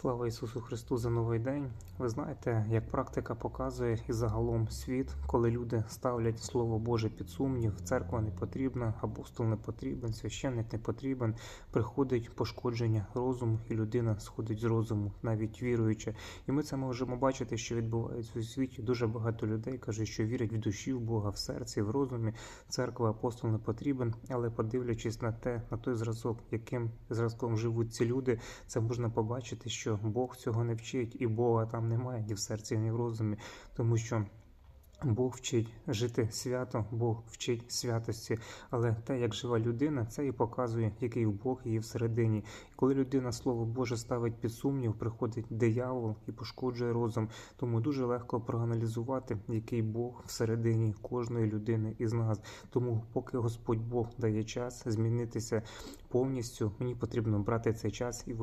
Слава Ісусу Христу за новий день. Ви знаєте, як практика показує і загалом світ, коли люди ставлять Слово Боже під сумнів, церква не потрібна, апостол не потрібен, священник не потрібен, приходить пошкодження розуму, і людина сходить з розуму, навіть віруючи. І ми це можемо бачити, що відбувається у світі. Дуже багато людей кажуть, що вірять в душі, в Бога, в серці, в розумі. Церква, апостол не потрібен, але подивлячись на те, на той зразок, яким зразком живуть ці люди, це можна побачити, що Бог цього не вчить, і Бога там немає ні в серці, ні в розумі, тому що. Бог вчить жити свято, Бог вчить святості, але те, як жива людина, це і показує, який Бог є всередині. І коли людина слово Боже ставить під сумнів, приходить диявол і пошкоджує розум. Тому дуже легко проаналізувати, який Бог всередині кожної людини із нас. Тому, поки Господь Бог дає час змінитися повністю, мені потрібно брати цей час і